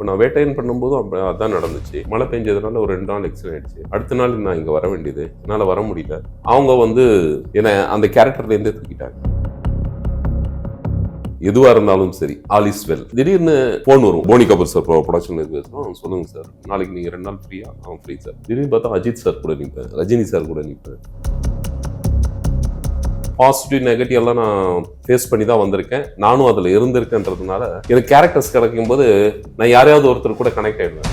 இப்போ நான் வேட்டையன் பண்ணும்போதும் அப்போ அதான் நடந்துச்சு. மழை பெஞ்சதுனால ஒரு ரெண்டு நாள் எக்ஸிடென்ட் ஆயிடுச்சு. அடுத்த நாள் நான் இங்கே வர வேண்டியது. என்னால் வர முடியல. அவங்க வந்து என்னை அந்த கேரக்டர்லேருந்தே தூக்கிட்டாங்க. எதுவாக இருந்தாலும் சரி ஆல் இஸ் வெல் திடீர்னு ஃபோன் வரும். போனி கபூர் சார் ப்ரொடக்ஷன் பேசுகிறோம் சொல்லுங்க சார் நாளைக்கு நீங்கள் ரெண்டு நாள் ஃப்ரீயா அவன் ஃப்ரீ சார் திடீர்னு பார்த்தா அஜித் சார் கூட நிற்பேன் ரஜினி சார் கூட நிற்பேன் பாசிட்டிவ் நெகட்டிவ் எல்லாம் நான் ஃபேஸ் பண்ணி தான் வந்திருக்கேன். நானும் அதில் இருந்திருக்கேன்றதுனால எனக்கு கேரக்டர்ஸ் கிடைக்கும் போது நான் யாரையாவது ஒருத்தர் கூட கனெக்ட் ஆயிடுவேன்.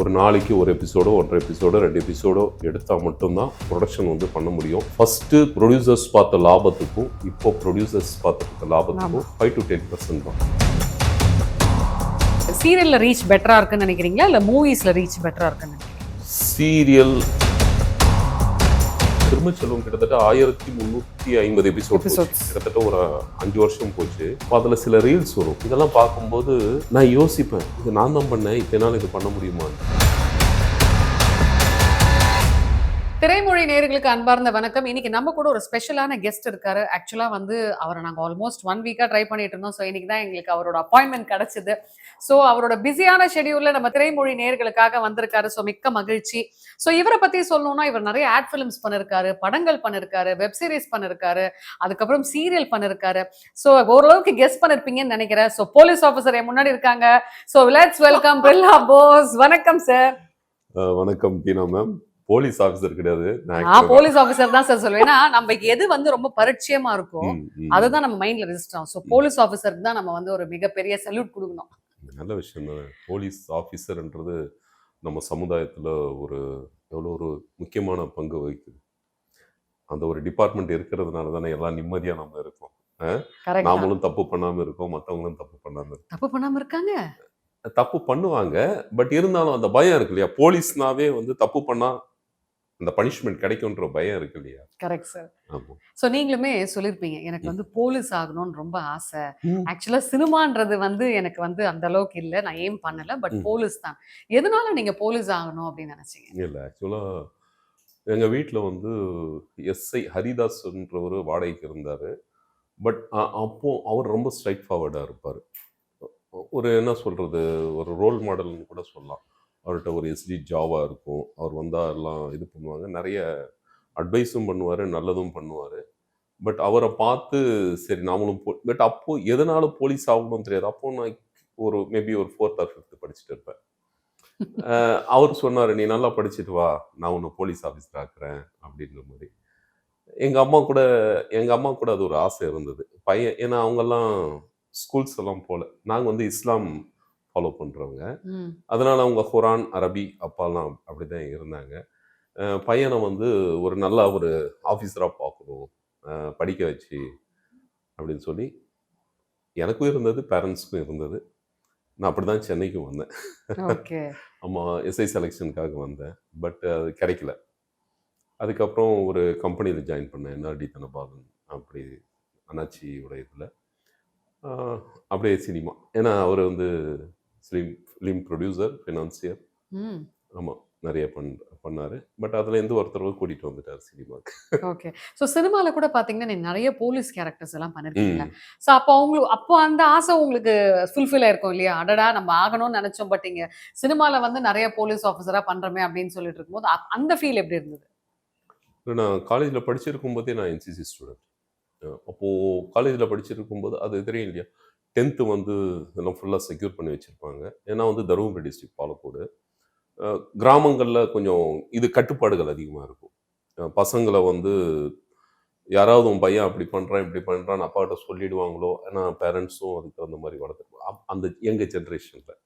ஒரு நாளைக்கு ஒரு எபிசோடோ ஒன்றரை எபிசோடோ ரெண்டு எபிசோடோ எடுத்தால் மட்டும்தான் ப்ரொடக்ஷன் வந்து பண்ண முடியும். ஃபர்ஸ்ட் ப்ரொடியூசர்ஸ் பார்த்த லாபத்துக்கும் இப்போ ப்ரொடியூசர்ஸ் பார்த்த லாபத்துக்கும் ஃபைவ் டு டென் பர்சன்ட் தான். சீரியல்ல ரீச் பெட்டரா இருக்குன்னு நினைக்கிறீங்களா? இல்ல மூவிஸ்ல ரீச் பெட்டரா இருக்குன்னு நினைக்கிறீங்களா? சீரியல் திருமச்செல்வம் கிட்டத்தட்ட ஆயிரத்தி முந்நூற்றி ஐம்பது எபிசோட். கிட்டத்தட்ட ஒரு அஞ்சு வருஷம் போச்சு. அதில் சில ரீல்ஸ் வரும். இதெல்லாம் பார்க்கும்போது நான் யோசிப்பேன் இது நான் தான் பண்ணேன் இத்தனை இது பண்ண முடியுமா திரைமொழி நேர்களுக்கு அன்பார்ந்த வணக்கம். இன்னைக்கு நம்ம கூட ஒரு ஸ்பெஷலான கெஸ்ட் இருக்காரு. ஆக்சுவலா வந்து அவரை நாங்க ஆல்மோஸ்ட் ஒன் வீக்கா ட்ரை பண்ணிட்டு இருந்தோம். ஸோ இன்னைக்கு தான் எங்களுக்கு அவரோட அப்பாயின்மெண்ட் கிடைச்சது. ஸோ அவரோட பிஸியான ஷெடியூல்ல நம்ம திரைமொழி நேர்களுக்காக வந்திருக்காரு. ஸோ மிக்க மகிழ்ச்சி. ஸோ இவரை பத்தி சொல்லணும்னா இவர் நிறைய ஆட் ஃபிலிம்ஸ் பண்ணிருக்காரு படங்கள் பண்ணிருக்காரு வெப் சீரிஸ் பண்ணிருக்காரு அதுக்கப்புறம் சீரியல் பண்ணிருக்காரு. ஸோ ஓரளவுக்கு கெஸ்ட் பண்ணிருப்பீங்கன்னு நினைக்கிறேன். ஸோ போலீஸ் ஆஃபீஸர் முன்னாடி இருக்காங்க. So let's welcome Birla Bose வணக்கம் சார் வணக்கம் டீனா மேம் போலீஸ் ஆஃபீஸர் கிடையாது. நான் போலீஸ் ஆஃபீஸர் தான் சார் சொல்லுவேன் ஏன்னா நம்ம எது வந்து ரொம்ப பரிச்சயமா இருக்கும். அதுதான் நம்ம மைண்ட்ல ரெஜிஸ்டர் ஆகும். ஸோ போலீஸ் ஆஃபீஸருக்கு தான் நம்ம வந்து ஒரு மிகப்பெரிய சல்யூட் கொடுக்கணும். நல்ல விஷயம் தான். போலீஸ் ஆஃபீஸர்ன்றது நம்ம சமுதாயத்தில் ஒரு எவ்வளோ ஒரு முக்கியமான பங்கு வகிக்குது. அந்த ஒரு டிபார்ட்மெண்ட் இருக்கிறதுனால தானே எல்லாம் நிம்மதியாக நம்ம இருக்கோம். நாமளும் தப்பு பண்ணாமல் இருக்கோம் மற்றவங்களும் தப்பு பண்ணாமல் இருக்கோம். தப்பு பண்ணாம இருக்காங்க? தப்பு பண்ணுவாங்க பட் இருந்தாலும் அந்த பயம் இருக்கு இல்லையா? போலீஸ்னாவே வந்து தப்பு பண்ணா அந்த பனிஷ்மெண்ட் கிடைக்கும்ன்ற பயம் இருக்கு இல்லையா? கரெக்ட் சார் ஸோ நீங்களுமே சொல்லியிருப்பீங்க எனக்கு வந்து போலீஸ் ஆகணும்னு ரொம்ப ஆசை. ஆக்சுவலா சினிமான்றது வந்து எனக்கு வந்து அந்த அளவுக்கு இல்லை நான் ஏம் பண்ணல பட். போலீஸ் தான். எதனால நீங்க போலீஸ் ஆகணும் அப்படின்னு நினைச்சீங்க? இல்லை ஆக்சுவலாக எங்கள் வீட்டில் வந்து எஸ்ஐ ஹரிதாஸ்ன்றவர் வாடகைக்கு இருந்தார். பட் அப்போ அவர் ரொம்ப ஸ்ட்ரைட் ஃபார்வர்டாக இருப்பார் ஒரு என்ன சொல்கிறது ஒரு ரோல் மாடல்னு கூட சொல்லலாம். அவர்கிட்ட ஒரு எஸ்டி ஜாவா இருக்கும். அவர் வந்தால் எல்லாம் இது பண்ணுவாங்க. நிறைய அட்வைஸும் பண்ணுவார் நல்லதும் பண்ணுவார். பட் அவரை பார்த்து சரி நாமளும் போ பட் அப்போது எதனால போலீஸ் ஆகணும்னு தெரியாது. அப்போ நான் ஒரு மேபி ஒரு ஃபோர்த் ஆர் ஃபிஃப்த் படிச்சுட்டு இருப்பேன். அவர் சொன்னார் நீ நல்லா படிச்சுட்டு வா. நான் உன்னை போலீஸ் ஆஃபீஸர் ஆக்குறேன். அப்படின்ற மாதிரி. எங்கள் அம்மா கூட எங்கள் அம்மா கூட அது ஒரு ஆசை இருந்தது. பையன் ஏன்னா அவங்கெல்லாம் ஸ்கூல்ஸ் எல்லாம் போகல நாங்கள் வந்து இஸ்லாம் ஃபாலோ பண்ணுறவங்க அதனால் அவங்க குரான் அரபி அப்பாலாம் அப்படி தான் இருந்தாங்க பையனை வந்து ஒரு நல்ல ஒரு ஆஃபீஸராக பார்க்கணும். படிக்க வச்சு அப்படின்னு சொல்லி எனக்கும் இருந்தது பேரண்ட்ஸ்க்கும் இருந்தது. நான் அப்படி தான் சென்னைக்கும் வந்தேன் ஆமாம் எஸ்ஐ செலெக்ஷனுக்காக வந்தேன். பட் அது கிடைக்கல. அதுக்கப்புறம் ஒரு கம்பெனியில் ஜாயின் பண்ணேன். என்ஆர்டி தனபாலன் அப்படி அண்ணாச்சியோட இதில். அப்படியே சினிமா. ஏன்னா அவர் வந்து ஃபிலிம் ஃபிலிம் ப்ரொடியூசர் ஃபினான்சியர் ஆமாம் நிறைய பண் பண்ணார். பட் அதுலேருந்து ஒருத்தர் கூட்டிகிட்டு வந்துட்டார் சினிமாக்கு. ஓகே. ஸோ சினிமால கூட பாத்தீங்கன்னா நீங்க நிறைய போலீஸ் கேரக்டர்ஸ் எல்லாம் பண்ணிருக்கீங்க ஸோ அப்போ உங்களுக்கு அப்போ அந்த ஆசை உங்களுக்கு ஃபுல்ஃபில் ஆயிருக்கும் இல்லையா? அடடா நம்ம ஆகணும்னு நினைச்சோம் பட் இங்க சினிமால வந்து நிறைய போலீஸ் ஆஃபீஸரா பண்றோமே அப்படின்னு சொல்லிட்டு இருக்கும்போது அந்த ஃபீல் எப்படி இருந்தது? நான் காலேஜில் படிச்சிருக்கும் போதே நான் என்சிசி ஸ்டூடெண்ட் அப்போது காலேஜில் படிச்சிருக்கும் போது அது தெரியும் இல்லையா? டென்த்து வந்து இதெல்லாம் ஃபுல்லாக செக்யூர் பண்ணி வச்சுருப்பாங்க. ஏன்னா வந்து தருமபுரி டிஸ்ட்ரிக்ட் பாலக்கோடு. கிராமங்களில் கொஞ்சம் இது கட்டுப்பாடுகள் அதிகமாக இருக்கும். பசங்களை வந்து யாராவது உன் பையன் அப்படி பண்ணுறான் இப்படி பண்ணுறான் அப்பாகிட்ட சொல்லிடுவாங்களோ ஏன்னா பேரண்ட்ஸும் அதுக்கு தகுந்த மாதிரி வளர்த்துருப்பாங்க அந்த எங்கள் ஜென்ரேஷனில்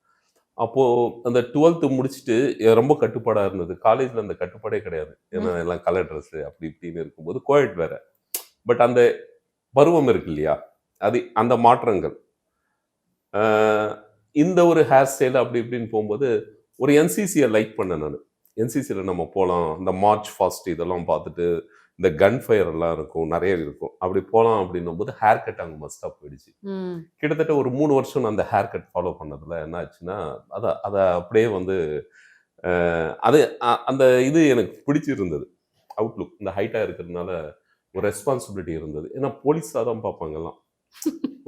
அப்போது அந்த டுவெல்த்து முடிச்சுட்டு ரொம்ப கட்டுப்பாடாக இருந்தது. காலேஜில் அந்த கட்டுப்பாடே கிடையாது. ஏன்னா எல்லாம் கலர் ட்ரெஸ்ஸு அப்படி இப்படின்னு இருக்கும்போது கோயட் வேற. பட் அந்த பருவம் இருக்கு இல்லையா? அது அந்த மாற்றங்கள். இந்த ஒரு ஹேர் ஸ்டைல் அப்படி இப்படின்னு போகும்போது ஒரு என்சிசியை லைக் பண்ணேன் நான். என்சிசியில் நம்ம போகலாம் இந்த மார்ச் ஃபாஸ்ட் இதெல்லாம் பார்த்துட்டு இந்த கன் ஃபயர் எல்லாம் இருக்கும் நிறைய இருக்கும். அப்படி போகலாம் அப்படின்னும் போது ஹேர் கட் அங்கே மஸ்டாக போயிடுச்சு. கிட்டத்தட்ட ஒரு மூணு வருஷம் நான் அந்த ஹேர் கட் ஃபாலோ பண்ணதில் என்ன ஆச்சுன்னா அதை அதை அப்படியே வந்து அது அந்த இது எனக்கு பிடிச்சிருந்தது. அவுட்லுக் இந்த ஹைட்டாக இருக்கிறதுனால ஒரு ரெஸ்பான்சிபிலிட்டி இருந்தது. ஏன்னா போலீஸாக தான் பார்ப்பாங்க எல்லாம்.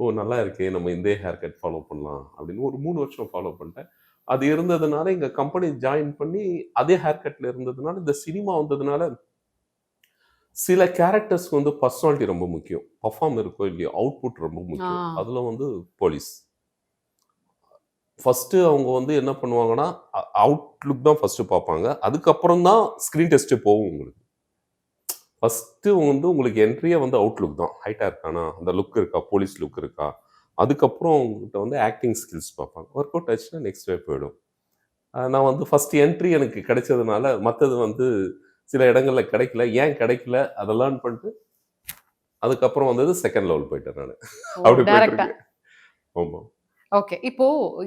ஓ நல்லா இருக்கே நம்ம இந்த ஹேர் கட் ஃபாலோ பண்ணலாம் அப்படின்னு ஒரு மூணு வருஷம் ஃபாலோ பண்ணிட்டேன். அது இருந்ததுனால எங்க கம்பெனி ஜாயின் பண்ணி அதே ஹேர் கட்ல இருந்ததுனால இந்த சினிமா வந்ததுனால சில கேரக்டர்ஸ்க்கு வந்து பர்சனாலிட்டி ரொம்ப முக்கியம். பர்ஃபார்ம் இருக்கோ இல்லையோ அவுட்புட் ரொம்ப முக்கியம். அதுல வந்து போலீஸ் ஃபர்ஸ்ட் அவங்க வந்து என்ன பண்ணுவாங்கன்னா அவுட்லுக் தான் ஃபர்ஸ்ட் பார்ப்பாங்க. அதுக்கப்புறம் தான் ஸ்க்ரீன் டெஸ்ட்டே போகும் உங்களுக்கு. ஃபர்ஸ்ட் வந்து உங்களுக்கு என்ட்ரியே வந்து அவுட்லுக் தான். ஹைட்டா இருக்கானா? அந்த லுக் இருக்கா? போலீஸ் லுக் இருக்கா? அதுக்கப்புறம் உங்ககிட்ட வந்து ஆக்டிங் ஸ்கில்ஸ் பார்ப்பாங்க. ஒர்க் அவுட் ஆச்சுன்னா நெக்ஸ்ட் வே போயிடும். நான் வந்து ஃபர்ஸ்ட் என்ட்ரி எனக்கு கிடைச்சதுனால மற்றது வந்து சில இடங்கள்ல கிடைக்கல. ஏன் கிடைக்கல? அதை லேர்ன் பண்ணிட்டு அதுக்கப்புறம் வந்தது செகண்ட் லெவல் போயிட்டேன் நான். அப்படி போயிட்டு டைரக்டா இருக்கு. ஆமா. ஓகே இப்போ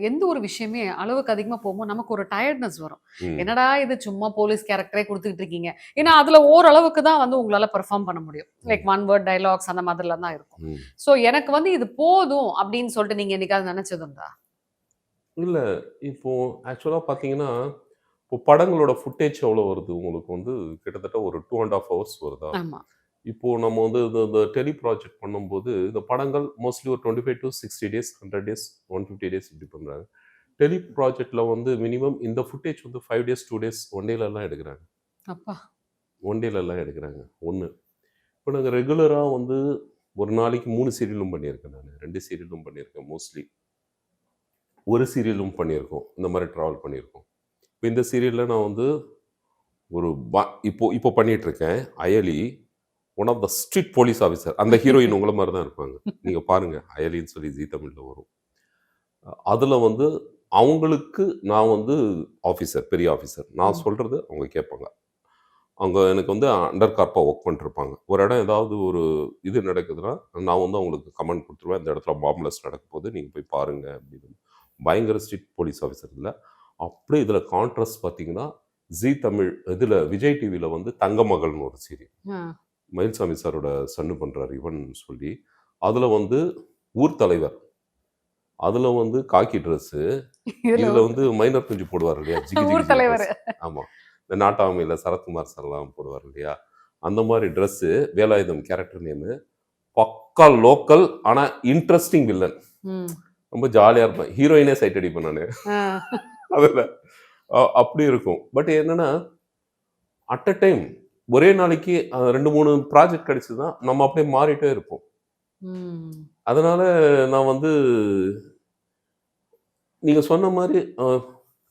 எந்த ஒரு விஷயமே அளவுக்கு அதிகமா போகும்போது நமக்கு ஒரு டயர்ட்னஸ் வரும். என்னடா இது சும்மா போலீஸ் கேரக்டரே கொடுத்துக்கிட்டு இருக்கீங்க? ஏன்னா அதுல ஓரளவுக்கு தான் வந்து உங்களால பெர்ஃபார்ம் பண்ண முடியும். லைக் ஒன் வேர்ட் டைலாக்ஸ் அந்த மாதிரில தான் இருக்கும். சோ எனக்கு வந்து இது போதும் அப்படின்னு சொல்லிட்டு நீங்க என்னைக்காவது நினைச்சதுண்டா இல்ல. இப்போ ஆக்சுவலா பாத்தீங்கன்னா இப்போ படங்களோட ஃபுட்டேஜ் எவ்வளோ வருது? உங்களுக்கு வந்து கிட்டத்தட்ட ஒரு டூ அண்ட் ஆஃப் ஹவர்ஸ் வருதா? ஆமா இப்போ நம்ம வந்து இந்த இந்த டெலி ப்ராஜெக்ட் பண்ணும்போது இந்த படங்கள் மோஸ்ட்லி ஒரு twenty five to sixty days hundred days one fifty days இப்படி பண்ணுறாங்க டெலி ப்ராஜெக்டில் வந்து மினிமம் இந்த ஃபுட்டேஜ் வந்து five days two days one டேலலாம் எடுக்கிறாங்க. அப்பா. ஒன் டேலலாம் எடுக்கிறாங்க. ஒன்று இப்போ நாங்கள் ரெகுலராக வந்து ஒரு நாளைக்கு மூணு சீரியலும் பண்ணியிருக்கேன் நான். ரெண்டு சீரியலும் பண்ணியிருக்கேன் மோஸ்ட்லி ஒரு சீரியலும் பண்ணியிருக்கோம். இந்த மாதிரி ட்ராவல் பண்ணியிருக்கோம். இப்போ இந்த சீரியலில் நான் வந்து ஒரு ப இப்போ இப்போ பண்ணிட்டு இருக்கேன். Ayali one of the strict police officer அந்த ஹீரோயின் உங்களை மாதிரி தான் இருப்பாங்க. நீங்கள் பாருங்க அயலின்னு சொல்லி ஜீ தமிழில் வரும். அதில் வந்து அவங்களுக்கு நான் வந்து ஆஃபீஸர் பெரிய ஆஃபீஸர் நான். சொல்கிறது அவங்க கேட்பாங்க. அவங்க எனக்கு வந்து அண்டர் கார்ப்பாக ஒர்க் பண்ணிருப்பாங்க. ஒரு இடம் ஏதாவது ஒரு இது நடக்குதுன்னா நான் வந்து அவங்களுக்கு கமெண்ட் கொடுத்துருவேன். இந்த இடத்துல பாம்லெஸ் நடக்க போது நீங்கள் போய் பாருங்க அப்படின்னு. பயங்கர ஸ்ட்ரிக்ட் போலீஸ் ஆஃபீஸர் இல்லை. அப்படியே இதில் கான்ட்ராஸ்ட் பார்த்தீங்கன்னா ஜி தமிழ் இதில் விஜய் டிவியில் வந்து தங்கமகள்னு ஒரு சீரியல். மயில்சாமி சாரோட சன்னு பண்றாரு இவன் சொல்லி. அதுல வந்து ஊர் தலைவர். அதுல வந்து காக்கி ட்ரெஸ் இதுல வந்து மைனர் குஞ்சு போடுவார் இல்லையா? ஜிகி தலைவர். dress. ஆமா. இந்த நாட்டாமையில சரத்குமார் சார்லாம் போடுவார் இல்லையா? அந்த மாதிரி Dress வேலாயுதம் கேரக்டர் நேமு பக்கா லோக்கல் ஆனா இன்ட்ரெஸ்டிங் வில்லன். ரொம்ப ஜாலியா இருப்பேன். ஹீரோயினே சைட் அடிப்பேன் நான். அதுல. அப்படி இருக்கும். பட் என்னன்னா அட் அ டைம் ஒரே நாளைக்கு ரெண்டு மூணு ப்ராஜெக்ட் கிடைச்சதுன்னா நம்ம அப்படியே மாறிட்டே இருப்போம். அதனால நான் வந்து நீங்க சொன்ன மாதிரி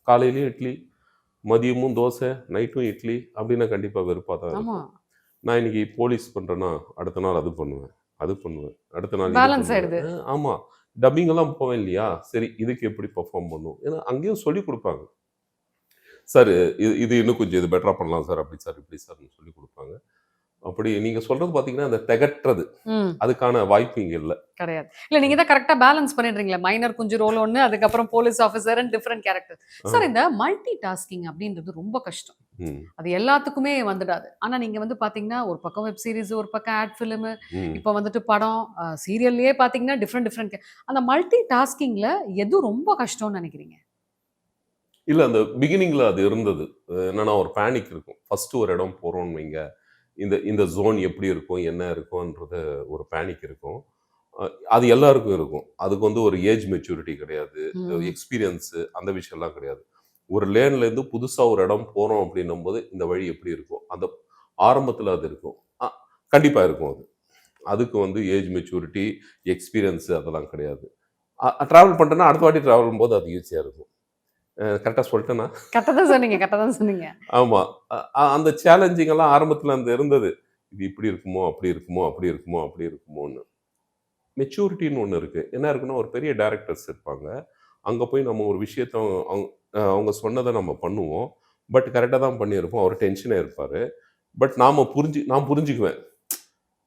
காலையிலயும் இட்லி மதியமும் தோசை நைட்டும் இட்லி அப்படின்னா கண்டிப்பா வெறுப்பா தான் நான் இன்னைக்கு போலீஸ் பண்றேன்னா அடுத்த நாள் அது பண்ணுவேன் அது பண்ணுவேன். அடுத்த நாள் ஆமா. டப்பிங் எல்லாம் போவேன் இல்லையா? சரி இதுக்கு எப்படி பெர்ஃபார்ம் பண்ணும்? ஏன்னா அங்கேயும் சொல்லி கொடுப்பாங்க. சார் இது இது இன்னும் கொஞ்சம் இது பெட்டரா பண்ணலாம் சார் அப்படி சார் இப்படி சார்னு சொல்லி கொடுப்பாங்க. அப்படி நீங்க சொல்றது பாத்தீங்கன்னா அந்த திகட்டுறது. அதுக்கான வாய்ப்பு இங்க இல்லை. கிடையாது. இல்ல நீங்க தான் கரெக்டா பேலன்ஸ் பண்ணிடுறீங்களா மைனர் குஞ்சு ரோல் ஒண்ணு அதுக்கப்புறம் police officer different character sir இந்த மல்டி டாஸ்கிங் அப்படின்றது ரொம்ப கஷ்டம். அது எல்லாத்துக்குமே வந்துடாது. ஆனா நீங்க வந்து பாத்தீங்கன்னா ஒரு பக்கம் வெப் சீரிஸ் ஒரு பக்கம் ஆட் ஃபிலிம். இப்போ வந்துட்டு படம் சீரியல்லயே பாத்தீங்கன்னா டிஃப்ரெண்ட் டிஃப்ரெண்ட் அந்த மல்டி டாஸ்கிங்ல எது ரொம்ப கஷ்டம்னு நினைக்கிறீங்க? இல்ல அந்த பிகினிங்ல அது இருந்தது. என்னன்னா ஒரு பேனிக் இருக்கும். ஃபர்ஸ்ட் ஒரு இடம் போறோம்னு வைங்க. இந்த இந்த ஜோன் எப்படி இருக்கும் என்ன இருக்கும்ன்றது ஒரு பேனிக் இருக்கும். அது எல்லாருக்கும் இருக்கும். அதுக்கு வந்து ஒரு ஏஜ் மெச்சூரிட்டி கிடையாது. எக்ஸ்பீரியன்ஸ் அந்த விஷயம்லாம் கிடையாது. ஒரு லேன்ல இருந்து புதுசா ஒரு இடம் போறோம் அப்படின்னும் போது இந்த வழி எப்படி இருக்கும்? அந்த ஆரம்பத்துல அது இருக்கும். அ- கண்டிப்பா இருக்கும் அது. அதுக்கு வந்து ஏஜ் மெச்சூரிட்டி எக்ஸ்பீரியன்ஸ் அதெல்லாம் கிடையாது. ட்ராவல் பண்ணிட்டேன்னா அடுத்த வாட்டி ட்ராவல் பண்ணும்போது அது ஈஸியாக இருக்கும். கரெக்டாக சொல்லிட்டேன்னா கரெக்டா தான் சொன்னீங்க கரெக்டா தான் சொன்னீங்க. ஆமா. அ- அ- அந்த சேலஞ்சிங் எல்லாம் ஆரம்பத்துல அந்த இருந்தது. இது இப்படி இருக்குமோ அப்படி இருக்குமோ அப்படி இருக்குமோ அப்படி இருக்குமோன்னு. மெச்சூரிட்டின்னு ஒன்று இருக்கு. என்ன இருக்குன்னா ஒரு பெரிய டைரக்டர்ஸ் இருப்பாங்க. அங்க போய் நம்ம ஒரு விஷயத்த அவங்க- அவங்க சொன்னதை நம்ம பண்ணுவோம். பட் கரெக்டாக தான் பண்ணியிருப்போம். அவர் டென்ஷனாக இருப்பாரு. பட் நாம புரிஞ்சு நான் புரிஞ்சுக்குவேன்.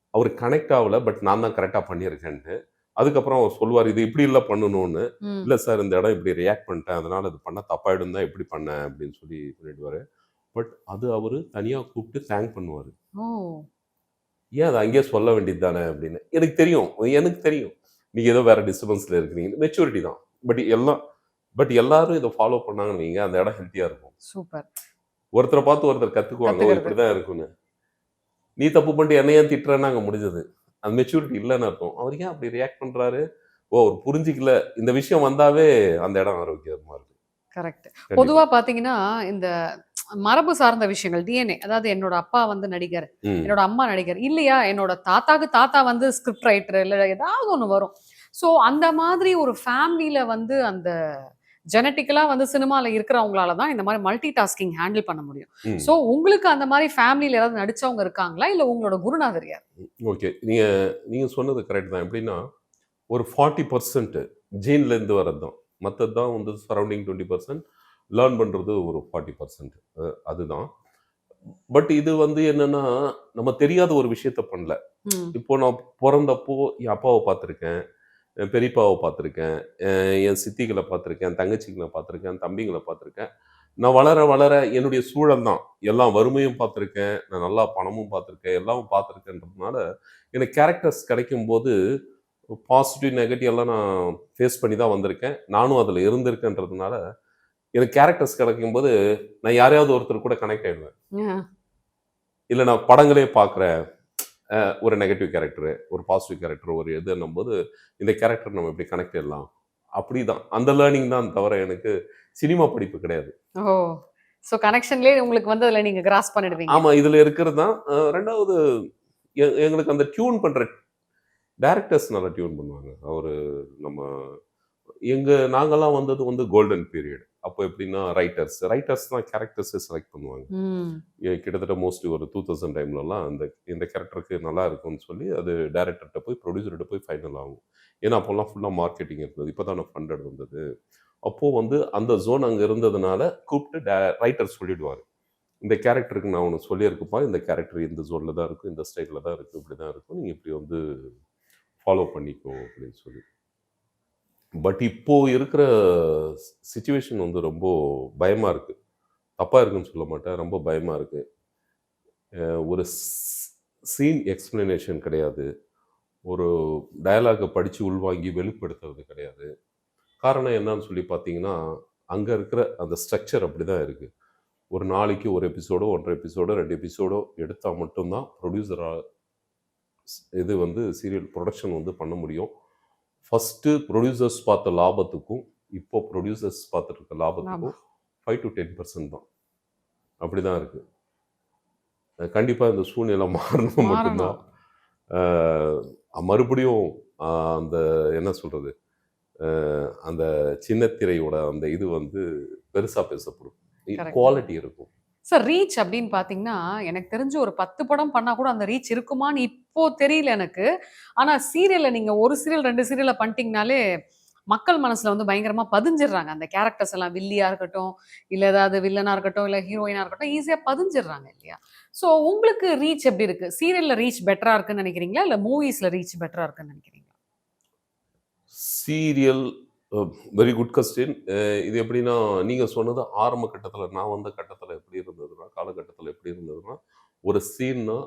அவர் கனெக்ட் ஆகல பட் நான் தான் கரெக்டாக பண்ணியிருக்கேன்ட்டு. அதுக்கப்புறம் அவர் சொல்லுவார் இது இப்படி இல்லை பண்ணணும்னு. இல்லை சார் இந்த இடம் இப்படி ரியாக்ட் பண்ணிட்டேன். அதனால இது பண்ண தப்பாயிடும் தான் இப்படி பண்ணேன். அப்படின்னு சொல்லி பண்ணிடுவாரு பட் அது அவர் தனியாக கூப்பிட்டு தேங்க் பண்ணுவார். ஏன் அதை அங்கேயே சொல்ல வேண்டியது தானே? அப்படின்னு. எனக்கு தெரியும். எனக்கு தெரியும். நீங்கள் ஏதோ வேற டிஸ்டர்பன்ஸில் இருக்கிறீங்க. மெச்சூரிட்டி தான். பட் எல்லாம் பட் எல்லாரும் இதை ஃபாலோ பண்ணாங்கன்னு வைங்க. அந்த இடம் ஹெல்த்தியாக இருக்கும். சூப்பர். ஒருத்தரை பார்த்து ஒருத்தர் கற்றுக்குவாங்க. இப்படி தான் இருக்குன்னு. நீ தப்பு பண்ணிட்டு என்ன ஏன் திட்டுறேன்னு அங்கே முடிஞ்சது. அந்த மெச்சூரிட்டி இல்லைன்னு அர்த்தம். அவர் ஏன் அப்படி ரியாக்ட் பண்றாரு? ஓ அவர் புரிஞ்சிக்கல. இந்த விஷயம் வந்தாவே அந்த இடம் ஆரோக்கியமா இருக்கு. கரெக்ட் கண்டிப்பா. பொதுவா பாத்தீங்கன்னா இந்த மரபு சார்ந்த விஷயங்கள் டிஎன்ஏ அதாவது என்னோட அப்பா வந்து நடிகர். என்னோட அம்மா நடிகர் இல்லையா என்னோட தாத்தாக்கு தாத்தா வந்து ஸ்கிரிப்ட் ரைட்டர் இல்ல ஏதாவது ஒண்ணு வரும். சோ அந்த மாதிரி ஒரு ஃபேமிலியில வந்து அந்த ஜெனட்டிக்கலா வந்து சினிமால இருக்கிறவங்களால தான் இந்த மாதிரி மல்டி டாஸ்கிங் ஹேண்டில் பண்ண முடியும். சோ உங்களுக்கு அந்த மாதிரி ஃபேமிலியில ஏதாவது நடிச்சவங்க இருக்காங்களா? இல்ல உங்களோட குருநாதர் யார்? ஓகே நீங்க நீங்க சொன்னது கரெக்ட் தான். எப்படின்னா ஒரு ஃபார்ட்டி பர்சன்ட் ஜீன்ல இருந்து வர்றது தான் மற்றது தான் வந்து சரௌண்டிங் டுவெண்ட்டி பர்சன்ட் லேர்ன் பண்றது ஒரு ஃபார்ட்டி பர்சன்ட் அதுதான். பட் இது வந்து என்னன்னா நம்ம தெரியாத ஒரு விஷயத்த பண்ணல. இப்போ நான் பிறந்தப்போ என் அப்பாவை பார்த்துருக்கேன். பெரியப்பாவை பார்த்துருக்கேன் என் சித்திகளை பார்த்துருக்கேன் என் தங்கச்சிகளை பார்த்துருக்கேன் என் தம்பிங்களை பார்த்துருக்கேன். நான் வளர வளர என்னுடைய சூழல் தான். எல்லாம் வறுமையும் பார்த்துருக்கேன் நான் நல்லா பணமும் பார்த்துருக்கேன் எல்லாமும் பார்த்துருக்கேன்றதுனால எனக்கு கேரக்டர்ஸ் கிடைக்கும் போது பாசிட்டிவ் நெகட்டிவ் எல்லாம் நான் ஃபேஸ் பண்ணி தான் வந்திருக்கேன். நானும் அதில் இருந்திருக்கேன்றதுனால எனக்கு கேரக்டர்ஸ் கிடைக்கும் போது நான் யாரையாவது ஒருத்தர் கூட கனெக்ட் ஆயிடுவேன். இல்லை நான் படங்களே பார்க்குறேன். ஒரு நெகட்டிவ் கேரக்டர் ஒரு பாசிட்டிவ் கேரக்டர் ஒரு எதுன்னும் போது இந்த கேரக்டர் நம்ம எப்படி கனெக்ட் பண்ணலாம்? அப்படிதான். அந்த லேர்னிங் தான் தவிர எனக்கு சினிமா படிப்பு கிடையாது. ஓ சோ கனெக்ஷன்லயே உங்களுக்கு வந்து அதுல நீங்க கிராஸ் பண்ணிடுவீங்க. ஆமா இதுல இருக்கிறது தான். ரெண்டாவது எங்களுக்கு அந்த டியூன் பண்ற டேரக்டர்ஸ் நல்லா டியூன் பண்ணுவாங்க. அவரு நம்ம எங்க நாங்கெல்லாம் வந்தது வந்து கோல்டன் பீரியட் அப்போ எப்படின்னா ரைட்டர்ஸ் ரைட்டர்ஸ் தான் கேரக்டர்ஸை செலக்ட் பண்ணுவாங்க. கிட்டத்தட்ட மோஸ்ட்லி ஒரு டூ தௌசண்ட் டைம்லலாம் அந்த இந்த கேரக்டருக்கு நல்லா இருக்கும்னு சொல்லி அது டேரக்டர்கிட்ட போய் ப்ரொடியூசர்கிட்ட போய் ஃபைனல் ஆகும். ஏன்னா அப்போல்லாம் ஃபுல்லாக மார்க்கெட்டிங் இருந்தது. இப்போ தானே ஃபண்டட் வந்தது அப்போது வந்து அந்த ஜோன் அங்கே இருந்ததுனால கூப்பிட்டு டே ரைட்டர் சொல்லிடுவார். இந்த கேரக்டருக்கு நான் ஒன்று சொல்லியிருக்குப்பா இந்த கேரக்டர் இந்த ஜோனில் தான் இருக்கும். இந்த ஸ்டைலில் தான் இருக்கும். இப்படி தான் இருக்கும். நீங்கள் இப்படி வந்து ஃபாலோ பண்ணிக்கோ அப்படின்னு சொல்லி. பட் இப்போது இருக்கிற சுச்சுவேஷன் வந்து ரொம்ப பயமாக இருக்குது தப்பாக இருக்குன்னு சொல்ல மாட்டேன். ரொம்ப பயமாக இருக்குது ஒரு சீன் எக்ஸ்பிளனேஷன் கிடையாது. ஒரு டயலாகை படித்து உள்வாங்கி வெளிப்படுத்துறது கிடையாது. காரணம் என்னன்னு சொல்லி பார்த்தீங்கன்னா அங்கே இருக்கிற அந்த ஸ்ட்ரக்சர் அப்படி தான் இருக்குது ஒரு நாளைக்கு ஒரு எபிசோடோ ஒன்றரை எபிசோடோ ரெண்டு எபிசோடோ எடுத்தால் மட்டும்தான் ப்ரொடியூசராக இது வந்து சீரியல் ப்ரொடக்ஷன் வந்து பண்ண முடியும். ஃபஸ்ட்டு ப்ரொடியூசர்ஸ் பார்த்த லாபத்துக்கும் இப்போ ப்ரொடியூசர்ஸ் பார்த்துட்டு இருக்க லாபத்துக்கும் ஃபைவ் டு டென் பர்சன்ட் தான். அப்படி தான் இருக்குது கண்டிப்பாக இந்த சூழ்நிலை மாறணும் மட்டும்தான். மறுபடியும் அந்த என்ன சொல்கிறது அந்த சின்னத்திரையோட அந்த இது வந்து பெருசாக பேசப்படும். குவாலிட்டி இருக்கும். சார் ரீச் அப்படின்னு பார்த்தீங்கன்னா எனக்கு தெரிஞ்சு ஒரு பத்து படம் பண்ணால் கூட அந்த ரீச் இருக்குமான்னு இப்போ தெரியல எனக்கு. ஆனால் சீரியலில் நீங்கள் ஒரு சீரியல் ரெண்டு சீரியலில் பண்ணிட்டீங்கனாலே மக்கள் மனசில் வந்து பயங்கரமாக பதிஞ்சிடுறாங்க. அந்த கேரக்டர்ஸ் எல்லாம் வில்லியாக இருக்கட்டும் இல்லை ஏதாவது வில்லனாக இருக்கட்டும் இல்லை ஹீரோயினா இருக்கட்டும் ஈஸியாக பதிஞ்சிடுறாங்க இல்லையா? ஸோ உங்களுக்கு ரீச் எப்படி இருக்குது சீரியலில் ரீச் பெட்டராக இருக்குன்னு நினைக்கிறீங்களா? இல்லை மூவிஸில் ரீச் பெட்டராக இருக்குன்னு நினைக்கிறீங்களா? சீரியல் வெரி குட் கொஸ்டின் இது எப்படின்னா நீங்கள் சொன்னது ஆரம்ப கட்டத்தில் நான் வந்த கட்டத்தில் எப்படி இருந்ததுன்னா காலகட்டத்தில் எப்படி இருந்ததுன்னா ஒரு சீன்னா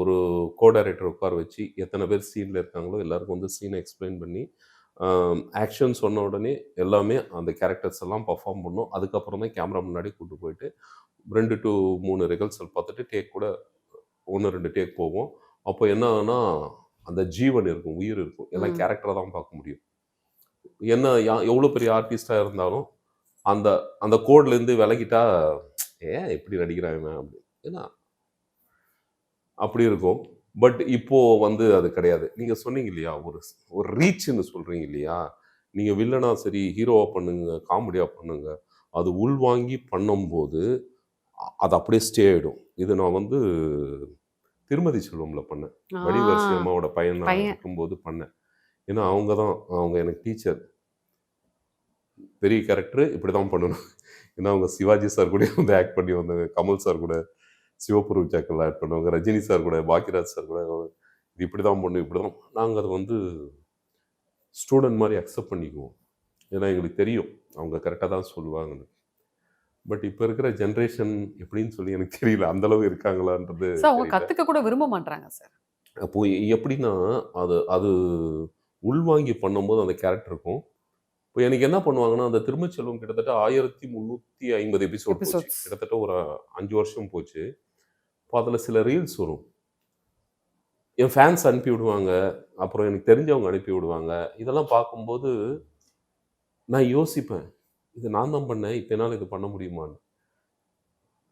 ஒரு கோ டைரக்டர் உட்கார வச்சு எத்தனை பேர் சீனில் இருக்காங்களோ எல்லாருக்கும் வந்து சீனை எக்ஸ்பிளைன் பண்ணி ஆக்ஷன் சொன்ன உடனே எல்லாமே அந்த கேரக்டர்ஸ் எல்லாம் பர்ஃபார்ம் பண்ணும். அதுக்கப்புறம் தான் கேமரா முன்னாடி கூட்டு போயிட்டு ரெண்டு டு மூணு ரிகல்சல் பார்த்துட்டு டேக் கூட ஒன்று ரெண்டு டேக் போவோம். அப்போ என்ன அந்த ஜீவன் இருக்கும் உயிர் இருக்கும். எல்லாம். கேரக்டரை தான் பார்க்க முடியும். என்ன யா- எவ்வளவு பெரிய ஆர்டிஸ்டா இருந்தாலும் அந்த அந்த கோட்ல இருந்து விலகிட்டா ஏன் எப்படி நடிக்கிறான் இவன்? அப்படி. ஏன்னா அப்படி இருக்கும். பட் இப்போ வந்து அது கிடையாது. நீங்க சொன்னீங்க இல்லையா ஒரு ஒரு ரீச்னு சொல்றீங்க இல்லையா நீங்க வில்லனா சரி ஹீரோவா பண்ணுங்க காமெடியா பண்ணுங்க அது உள்வாங்கி பண்ணும்போது அது அப்படியே ஸ்டே ஆயிடும். இது நான் வந்து திருமதி செல்வம்ல பண்ணேன். வடிவரசி அம்மாவோட பையன் பையன். இருக்கும்போது பண்ணேன். ஏன்னா அவங்க தான். அவங்க எனக்கு டீச்சர் பெரிய கேரக்டர் இப்படி தான் பண்ணணும். ஏன்னா அவங்க சிவாஜி சார் கூட வந்து ஆக்ட் பண்ணி வந்தாங்க. கமல் சார் கூட சிவபுரு ஜாக்கெல்லாம் ஆக்ட் பண்ணுவாங்க. ரஜினி சார் கூட பாக்கியராஜ் சார் கூட இது இப்படி தான் பண்ணும் இப்படி தான் நாங்கள் அதை வந்து ஸ்டூடெண்ட் மாதிரி அக்செப்ட் பண்ணிக்குவோம். ஏன்னா எங்களுக்கு தெரியும். அவங்க கரெக்டாக தான் சொல்லுவாங்கன்னு. பட் இப்போ இருக்கிற ஜென்ரேஷன் எப்படின்னு சொல்லி எனக்கு தெரியல. அந்த அளவு இருக்காங்களான்றது அவங்க. கத்துக்க கூட விரும்ப மாட்டாங்க சார் அப்போ எப்படின்னா அது அது உள்வாங்கி பண்ணும்போது அந்த கேரக்டர் இருக்கும். இப்போ எனக்கு என்ன பண்ணுவாங்கன்னா அந்த திருமச்செல்வம் கிட்டத்தட்ட ஆயிரத்தி முந்நூற்றி ஐம்பது எபிசோட் போச்சு. கிட்டத்தட்ட ஒரு அஞ்சு வருஷம் போச்சு. இப்போ அதில் சில ரீல்ஸ் வரும். என் ஃபேன்ஸ் அனுப்பி விடுவாங்க. அப்புறம் எனக்கு தெரிஞ்சவங்க அனுப்பி விடுவாங்க. இதெல்லாம் பார்க்கும்போது நான் யோசிப்பேன் இது நான் தான் பண்ணேன் இப்போ என்னால் இது பண்ண முடியுமான்னு?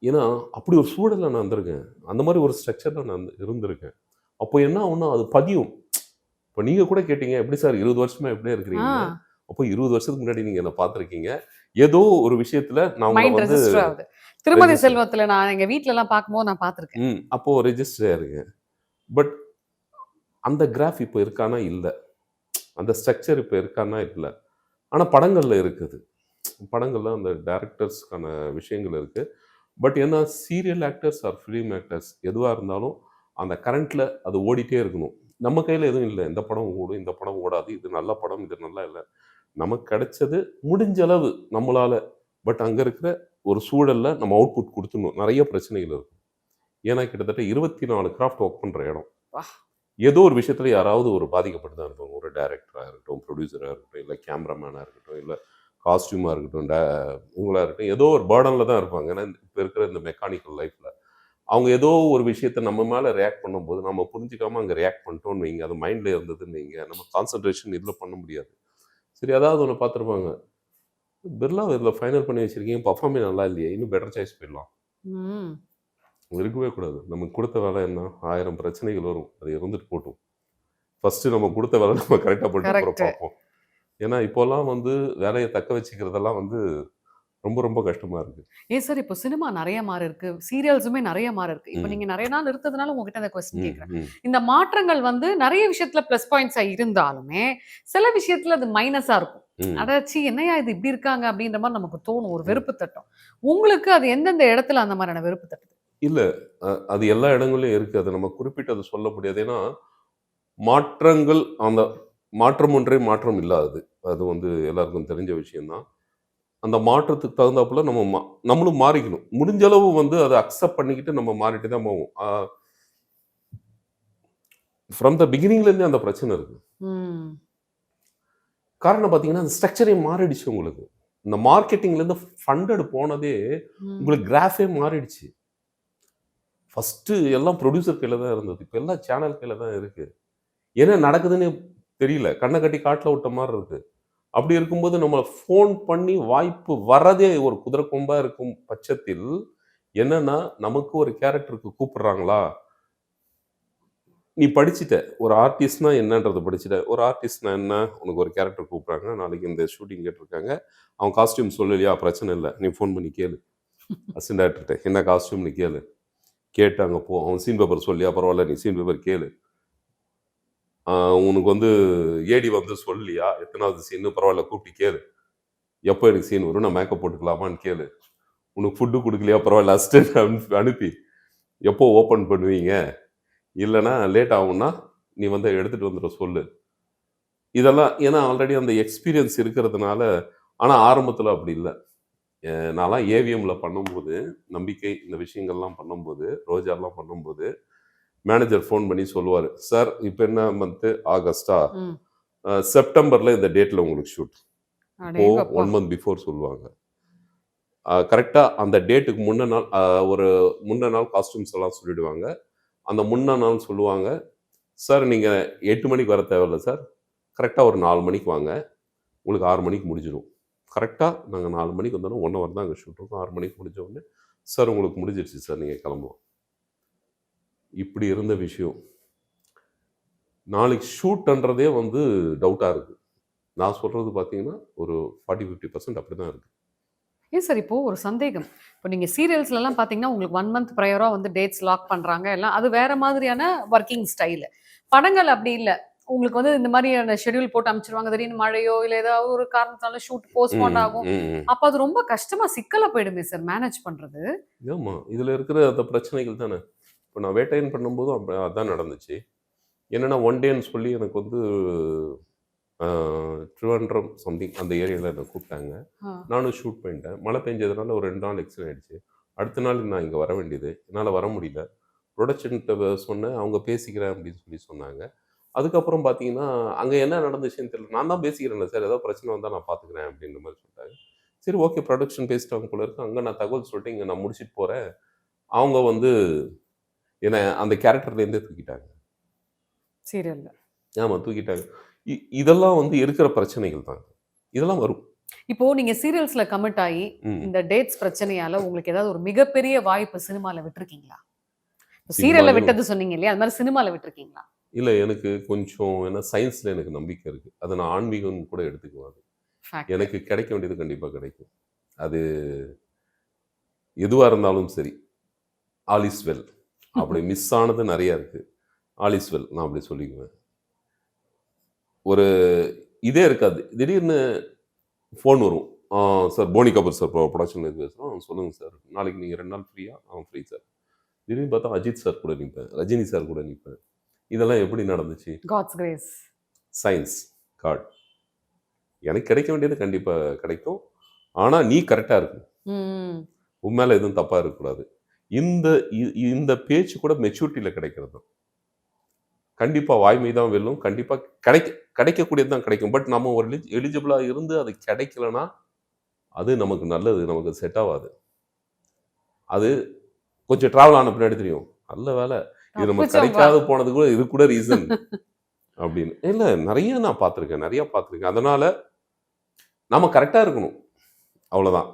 ஏன்னா அப்படி ஒரு சூழலில் நான் இருந்திருக்கேன். அந்த மாதிரி ஒரு ஸ்ட்ரக்சரில் நான் இருந்திருக்கேன். அப்போ என்ன ஆகும்னா அது பதியும். இப்போ நீங்கள் கூட கேட்டீங்க எப்படி சார் இருபது வருஷமா எப்படியே இருக்கிறீங்க? அப்போ இருபது வருஷத்துக்கு முன்னாடி நீங்கள் என்ன பார்த்துருக்கீங்க. ஏதோ ஒரு விஷயத்தில் நான் வந்து திருமதி. செல்வத்துல நான் எங்க வீட்ல எல்லாம் பார்க்கும்போது நான் பார்த்திருக்கேன். அப்போ ரெஜிஸ்டர் ஆயிருங்க. பட் அந்த கிராஃப் இப்போ இருக்கானா? இல்லை. அந்த ஸ்ட்ரக்சர் இப்போ இருக்கானா? இல்லை. ஆனால் படங்களில் இருக்குது. படங்களில் அந்த டேரக்டர்ஸ்க்கான விஷயங்கள் இருக்குது பட் என்ன serial actors or film actors எதுவாக இருந்தாலும் அந்த கரண்ட்டில் அது ஓடிட்டே இருக்கணும். நம்ம கையில் எதுவும் இல்லை. இந்த படம் ஓடும் இந்த படம் ஓடாது. இது நல்ல படம் இது நல்லா இல்லை. நமக்கு கிடைச்சது முடிஞ்ச அளவு நம்மளால். பட் அங்கே இருக்கிற ஒரு சூழலில் நம்ம அவுட்புட் கொடுத்துடணும். நிறைய பிரச்சனைகள் இருக்கும். ஏன்னா கிட்டத்தட்ட இருபத்தி நாலு கிராஃப்ட் ஒர்க் பண்ணுற இடம். ஏதோ ஒரு விஷயத்தில் யாராவது ஒரு பாதிக்கப்பட்டு தான் இருப்பாங்க. ஒரு டைரக்டராக இருக்கட்டும் ப்ரொடியூசராக இருக்கட்டும் இல்லை கேமராமேனாக இருக்கட்டும் இல்லை காஸ்டியூமாக இருக்கட்டும் டே இவங்களா இருக்கட்டும். ஏதோ ஒரு பேர்டனில் தான் இருப்பாங்க. ஏன்னா இப்போ இருக்கிற இந்த மெக்கானிக்கல் லைஃப்பில் அவங்க ஏதோ ஒரு விஷயத்தை நம்ம மேலே ரியாக்ட் பண்ணும்போது நம்ம புரிஞ்சிக்காம அங்கே ரியாக்ட் பண்ணிட்டோம்னு வைங்க. அது மைண்டில் இருந்ததுன்னு வைங்க. நம்ம கான்சன்ட்ரேஷன் இதில் பண்ண முடியாது. சரி அதாவது ஒன்று பார்த்துருப்பாங்க. பிர்லா இதில் ஃபைனல் பண்ணி வச்சிருக்கீங்க. பர்ஃபார்மே நல்லா இல்லையே. இன்னும் பெட்டர் சாய்ஸ் போயிடலாம். இருக்கவே கூடாது. நமக்கு கொடுத்த வேலை என்ன? ஆயிரம் பிரச்சனைகள் வரும். அது இருந்துட்டு போட்டும். ஃபர்ஸ்ட் நம்ம கொடுத்த வேலை நம்ம கரெக்டாக Correct. பார்ப்போம். ஏன்னா இப்போல்லாம் வந்து வேலையை தக்க வச்சுக்கிறதெல்லாம் வந்து ரொம்ப ரொம்ப கஷ்டமா இருக்கு. ஏன் சார் இப்போ சினிமா நிறைய மாறி இருக்கு. சீரியல்ஸுமே நிறைய மாறி இருக்கு. இப்போ ம். நீங்க நிறைய நாள் இருந்ததுனால உங்ககிட்ட அந்த கொஸ்டின் கேட்குறேன். இந்த மாற்றங்கள் வந்து நிறைய விஷயத்துல ப்ளஸ் பாயிண்ட்ஸா இருந்தாலுமே சில விஷயத்துல அது மைனஸா இருக்கும். ம். அடாச்சி என்னையா இது இப்படி இருக்காங்க அப்படின்ற மாதிரி நமக்கு தோணும். ஒரு வெறுப்பு தட்டும். உங்களுக்கு அது எந்தெந்த இடத்துல அந்த மாதிரியான வெறுப்பு தட்டுது? இல்ல அது எல்லா இடங்கள்லயும் இருக்கு. அதை நம்ம குறிப்பிட்டு அதை சொல்ல முடியாது. ஏன்னா மாற்றங்கள் அந்த மாற்றம் ஒன்றே மாற்றம் இல்லாதது. அது வந்து எல்லாருக்கும் தெரிஞ்ச விஷயம்தான். அந்த மாற்றத்துக்கு தகுந்தாப்புல நம்ம மா- நம்மளும் மாறிக்கணும். முடிஞ்ச அளவு வந்து அதை அக்செப்ட் பண்ணிக்கிட்டு நம்ம மாறிட்டு தான் போவோம். ஃப்ரம் த பிகினிங்லேருந்தே அந்த பிரச்சனை இருக்கு. காரணம் பார்த்தீங்கன்னா அந்த ஸ்ட்ரக்சரே மாறிடுச்சு உங்களுக்கு. இந்த மார்க்கெட்டிங்லேருந்து ஃபண்டட் போனதே. உங்களுக்கு கிராஃபே மாறிடுச்சு. ஃபஸ்ட்டு எல்லாம் ப்ரொடியூசர் கையில் தான் இருந்தது. இப்போ எல்லாம் சேனல் கையில் தான் இருக்கு. என்ன நடக்குதுன்னு தெரியல. கண்ணை கட்டி காட்டில் விட்ட மாதிரி இருக்கு. அப்படி இருக்கும்போது நம்மளை ஃபோன் பண்ணி வாய்ப்பு வரதே ஒரு குதிரை கொம்பாக இருக்கும் பட்சத்தில் என்னன்னா நமக்கு ஒரு கேரக்டருக்கு கூப்பிடுறாங்களா? நீ படிச்சுட்ட. ஒரு ஆர்டிஸ்ட்னா என்னன்றதை படிச்சுட்ட. ஒரு ஆர்டிஸ்ட்னா என்ன? உனக்கு ஒரு கேரக்டர் கூப்பிட்றாங்க. நாளைக்கு இந்த ஷூட்டிங் கேட்டிருக்காங்க. அவன் காஸ்டியூம் சொல்லலையா? பிரச்சனை இல்லை. நீ ஃபோன் பண்ணி கேளு. அசிஸ்டன்ட் டேரக்டர்கிட்ட என்ன காஸ்டியூம்னு கேளு. கேட்டு அங்கே போ. அவன் சீன் பேப்பர் சொல்லியா? பரவாயில்ல. நீ சீன் பேப்பர் கேளு. உனக்கு வந்து ஏடி வந்து சொல்லியா? எத்தனாவது சீன் பரவாயில்ல கூப்பிட்டு கேளு. எப்போ எனக்கு சீன் வரும்? நான் மேக்கப் போட்டுக்கலாமான்னு கேளு. உனக்கு ஃபுட்டு கொடுக்கலையா? பரவாயில்ல அசிஸ்டன்ட் அனுப்பி அனுப்பி. எப்போ ஓப்பன் பண்ணுவீங்க? இல்லைன்னா லேட் ஆகும்னா நீ வந்து எடுத்துகிட்டு வந்துட சொல்லு. இதெல்லாம் ஏன்னா ஆல்ரெடி அந்த எக்ஸ்பீரியன்ஸ் இருக்கிறதுனால ஆனால் ஆரம்பத்தில் அப்படி இல்லை. நான்லாம் ஏவிஎம்ல பண்ணும்போது நம்பிக்கை இந்த விஷயங்கள்லாம் பண்ணும்போது ரோஜாலாம் பண்ணும்போது மேனேஜர் ஃபோன் பண்ணி சொல்லுவார் சார் இப்போ என்ன மந்த்து ஆகஸ்டா செப்டம்பர்ல இந்த டேட்ல உங்களுக்கு ஷூட் ஓ. ஒன் மந்த் பிஃபோர் சொல்லுவாங்க. கரெக்டாக அந்த டேட்டுக்கு முன்ன நாள் ஒரு முன்ன நாள் காஸ்டியூம்ஸ் எல்லாம் சொல்லிடுவாங்க. அந்த முன்ன நாள் சொல்லுவாங்க சார் நீங்கள் எட்டு மணிக்கு வர தேவையில்ல சார் கரெக்டாக ஒரு நாலு மணிக்கு வாங்க. உங்களுக்கு ஆறு மணிக்கு முடிஞ்சிடும் கரெக்டாக நாங்கள் நாலு மணிக்கு வந்தோன்னா ஒன் ஹவர் தான் அங்கே ஷூட் இருக்கும். ஆறு மணிக்கு முடிஞ்ச உடனே சார் உங்களுக்கு முடிஞ்சிருச்சு சார் நீங்கள் கிளம்பலாம் இப்படி இருந்த விஷயம். நாளைக்கு ஷூட்ன்றதே வந்து டவுட்டாக இருக்குது நான் சொல்கிறது பார்த்தீங்கன்னா ஒரு ஃபார்ட்டி ஃபிஃப்டி பர்சன்ட் அப்படி தான் இருக்குது ஏன் சார் இப்போ ஒரு சந்தேகம். இப்போ நீங்க சீரியல்ஸ்ல எல்லாம் பாத்தீங்கன்னா உங்களுக்கு ஒன் மந்த் ப்ரையரா வந்து டேட்ஸ் லாக் பண்றாங்க எல்லாம் அது வேற மாதிரியான ஒர்க்கிங் ஸ்டைல் படங்கள் அப்படி இல்ல. உங்களுக்கு வந்து இந்த மாதிரியான ஷெட்யூல் போட்டு அமைச்சிருவாங்க. திடீர்னு மழையோ இல்ல ஏதாவது ஒரு காரணத்தால ஷூட் போஸ்ட்போன் ஆகும். அப்ப அது ரொம்ப கஷ்டமா சிக்கலா போயிடுமே சார் மேனேஜ் பண்றது. ஆமாம் இதில் இருக்கிற அந்த பிரச்சனைகள் தானே. இப்போ நான் வேட்டையன் பண்ணும்போதும் அப்ப அதான் நடந்துச்சு. என்னென்னா ஒன் டேன்னு சொல்லி எனக்கு வந்து ட்ரிவாண்ட்ரம் சம்திங் அந்த ஏரியாவில் என்னை கூப்பிட்டாங்க. நானும் ஷூட் பண்ணிட்டேன். மழை பெஞ்சதுனால ஒரு ரெண்டு நாள் எக்ஸ்டன் ஆயிடுச்சு. அடுத்த நாள் நான் இங்கே வர வேண்டியது. என்னால் வர முடியல. ப்ரொடக்ஷன்கிட்ட சொன்னேன். அவங்க பேசிக்கிறேன் அப்படின்னு சொல்லி சொன்னாங்க. அதுக்கப்புறம் பார்த்தீங்கன்னா அங்கே என்ன நடந்துச்சுன்னு தெரியல. நான் தான் பேசிக்கிறேன்ல சார். ஏதோ பிரச்சனை வந்தால் நான் பார்த்துக்கிறேன் அப்படின்ற மாதிரி சொல்லிட்டாங்க. சரி ஓகே ப்ரொடக்ஷன் பேசிட்டாங்க போல இருக்கு. அங்கே நான் தகவல் சொல்லிட்டு இங்கே நான் முடிச்சிட்டு போகிறேன் அவங்க வந்து என்னை அந்த கேரக்டர்லேருந்தே தூக்கிட்டாங்க. சீரியல்ல. ஆமா தூக்கிட்டாங்க. இதெல்லாம் வந்து இருக்கிற பிரச்சனைகள் தான் இதெல்லாம் வரும். இப்போ நீங்க சீரியல்ஸ்ல கமிட் ஆகி. இந்த டேட்ஸ் பிரச்சனையால உங்களுக்கு ஏதாவது ஒரு மிகப்பெரிய வாய்ப்பு சினிமால விட்டுருக்கீங்களா? சீரியல்ல விட்டது சொன்னீங்க இல்லையா? அது மாதிரி சினிமால விட்டுருக்கீங்களா? இல்ல எனக்கு கொஞ்சம் என்ன சயின்ஸ்ல எனக்கு நம்பிக்கை இருக்கு. அதை நான் ஆன்மீகம் கூட. Fact. எனக்கு கிடைக்க வேண்டியது கண்டிப்பா கிடைக்கும். அது எதுவா இருந்தாலும் சரி. All is well. அப்படி மிஸ் ஆனது நிறைய இருக்கு. ஆல் இஸ் வெல் நான் அப்படி சொல்லிக்குவேன். ஒரு இதே இருக்காது. திடீர்னு ஃபோன் வரும். Sir Boney Kapoor sir production பேசுகிறோம் சொல்லுங்கள் சார் நாளைக்கு நீங்கள் ரெண்டு நாள் ஃப்ரீயா ஆ? ஃப்ரீ சார் திடீர்னு பார்த்தா அஜித் சார் கூட நிற்பேன் ரஜினி சார் கூட நிற்பேன் இதெல்லாம் எப்படி நடந்துச்சு? காட்ஸ் கிரேஸ் சயின்ஸ் கார்டு எனக்கு கிடைக்க வேண்டியது கண்டிப்பாக கிடைக்கும். ஆனால் நீ கரெக்டாக இருக்கும் உன் மேலே எதுவும் தப்பாக இருக்கக்கூடாது. இந்த இந்த பேச்சு கூட மெச்சூரிட்டியில் கிடைக்கிறது. கண்டிப்பாக வாய்மை தான் வெல்லும். கண்டிப்பாக கிடைக்க கிடைக்கக்கூடியது தான் கிடைக்கும். பட் நம்ம ஒரு எலிஜ் எலிஜிபிளாக இருந்து அது கிடைக்கலனா அது நமக்கு நல்லது. நமக்கு செட் ஆகாது. அது கொஞ்சம் ட்ராவல் ஆன பின்னாடி தெரியும். நல்ல வேலை. இது நம்ம. கிடைக்காத போனது கூட இது கூட ரீசன் அப்படின்னு. இல்லை நிறைய நான் பார்த்துருக்கேன். நிறைய பார்த்துருக்கேன். அதனால நம்ம கரெக்டாக இருக்கணும். அவ்வளோதான்